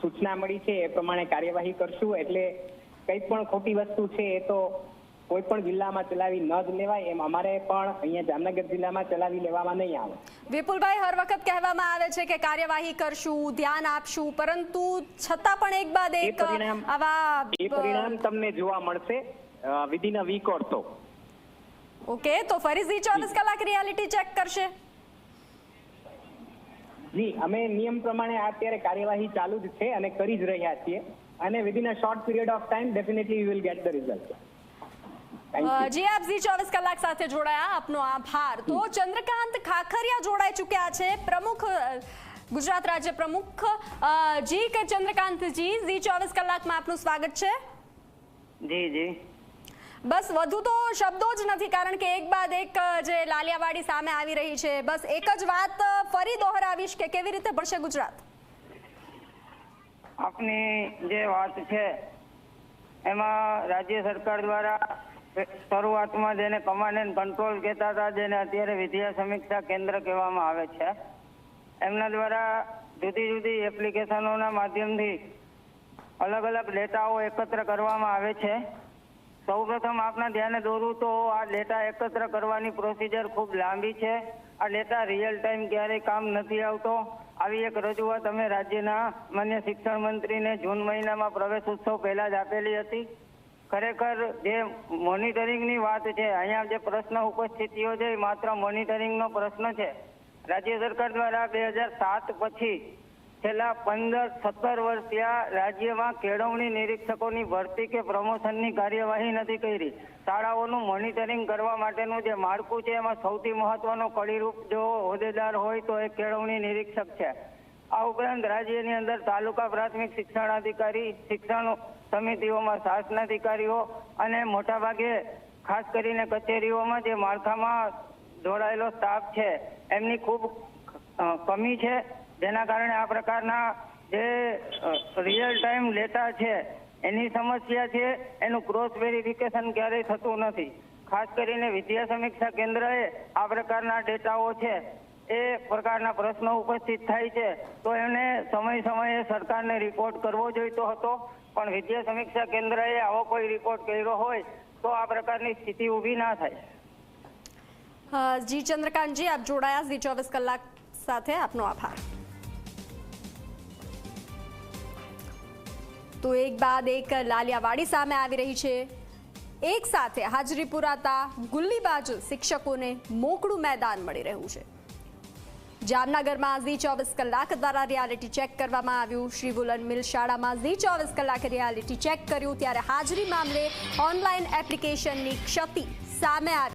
સૂચના મળી છે એ પ્રમાણે કાર્યવાહી કરશું. એટલે કંઈ પણ ખોટી વસ્તુ છે એ તો કોઈ પણ જિલ્લામાં ચલાવી ન જ લેવાય. એમ અમારે પણ અહીંયા જામનગર જિલ્લામાં ચલાવી લેવામાં નહીં આવે. વિપુલભાઈ હર વખત કહેવામાં આવે છે કે કાર્યવાહી કરશું ધ્યાન આપશું પરંતુ છતાં પણ એક બાદ એક આવા એ પરિણામ તમને જોવા મળશે વિધિન અ વીક ઓર તો ઓકે તો ફરી ઝી ચોવીસ કલાક રિયાલિટી ચેક કરશે. જી અમે નિયમ પ્રમાણે આ અત્યારે કાર્યવાહી ચાલુ જ છે અને કરી જ રહ્યા છીએ. અને within a short period of time definitely you will get the result જી આપ ઝી ચોવીસ કલાક સાથે જોડાયા. આપનો આભાર. તો ચંદ્રકાંત ખાખરિયા જોડાઈ ચૂક્યા છે. પ્રમુખ ગુજરાત રાજ્ય પ્રમુખ. જી કે ચંદ્રકાંતજી ઝી ચોવીસ કલાકમાં આપનું સ્વાગત છે. જી જી. બસ વધુ તો શબ્દો જ નથી, કારણ કે એક બાદ એક જે લાલિયાવાડી સામે આવી રહી છે. બસ એક જ વાત ફરી દોહરાવીશ કે કેવી રીતે ભળશે ગુજરાત? આપની જે વાત છે, એમાં રાજ્ય સરકાર દ્વારા શરૂઆતમાં જેને કમાન્ડ એન્ડ કંટ્રોલ કહેતા હતા, જેને અત્યારે વિદ્યા સમીક્ષા કેન્દ્ર કહેવામાં આવે છે, એમના દ્વારા જુદી જુદી એપ્લિકેશનોના માધ્યમથી અલગ અલગ ડેટાઓ એકત્ર કરવામાં આવે છે. સૌપ્રથમ આપના ધ્યાને દોરું તો આ ડેટા એકત્ર કરવાની પ્રોસિજર ખૂબ લાંબી છે. આ ડેટા રિયલ ટાઈમ ક્યારેય કામ નથી આવતો. આવી એક રજૂઆત અમે રાજ્યના માન્ય શિક્ષણ મંત્રીને જૂન મહિનામાં પ્રવેશ ઉત્સવ પહેલા જ આપેલી હતી. ખરેખર જે મોનિટરિંગની વાત છે, અહીંયા જે પ્રશ્ન ઉપસ્થિત થયો છે, એ માત્ર મોનિટરિંગનો પ્રશ્ન છે. રાજ્ય સરકાર દ્વારા બે હજાર સાત પછી છેલ્લા પંદર, સત્તર વર્ષ ત્યાં રાજ્યમાં કેળવણી નિરીક્ષકોની ભરતી કે પ્રમોશનની કાર્યવાહી નથી કરી. શાળાઓનું મોનિટરિંગ કરવા માટેનું જે માળખું છે, એમાં સૌથી મહત્વનો કડીરૂપ જો હોદ્દેદાર હોય તો એ કેળવણી નિરીક્ષક છે. આ ઉપરાંત રાજ્યની અંદર તાલુકા પ્રાથમિક શિક્ષણ અધિકારી શિક્ષણ સમિતિઓમાં શાસનાધિકારીઓ અને મોટાભાગે ખાસ કરીને કચેરીઓમાં જે માળખામાં જોડાયેલો સ્ટાફ છે, એમની ખૂબ કમી છે. જેના કારણે આ પ્રકારના જે રિયલ ટાઈમ ડેટા છે, એની સમસ્યા છે, એનું ક્રોસ વેરિફિકેશન ક્યારેય થતું નથી. ખાસ કરીને વિદ્યા સમીક્ષા કેન્દ્રએ આ પ્રકારના ડેટાઓ છે, એ પ્રકારના પ્રશ્નો ઉપસ્થિત થાય છે, તો એને સમય સમયે સરકારને રિપોર્ટ કરવો જોઈતો હતો. પણ વિદ્યા સમીક્ષા કેન્દ્રએ આવો કોઈ રિપોર્ટ કર્યો હોય, તો આ પ્રકારની સ્થિતિ ઊભી ના થાય. જી ચંદ્રકાંતજી, આપ જોડાયા ઝી ચોવીસ કલાક સાથે આપનો આભાર. તો એક બાદ એક લાલિયાવાડી સામે આવી રહી છે. એક સાથે હાજરી પુરાતા ગુલ્લીબાજ શિક્ષકોને મોકળું મેદાન મળી રહ્યું છે. જામનગરમાં ઝી ચોવીસ કલાક દ્વારા રિયાલિટી ચેક કરવામાં આવ્યું. શ્રી વુલન મિલ શાળામાં ઝી ચોવીસ કલાકે રિયાલિટી ચેક કર્યું. ત્યારે હાજરી મામલે ઓનલાઈન એપ્લિકેશનની ક્ષતિ સામે આવી.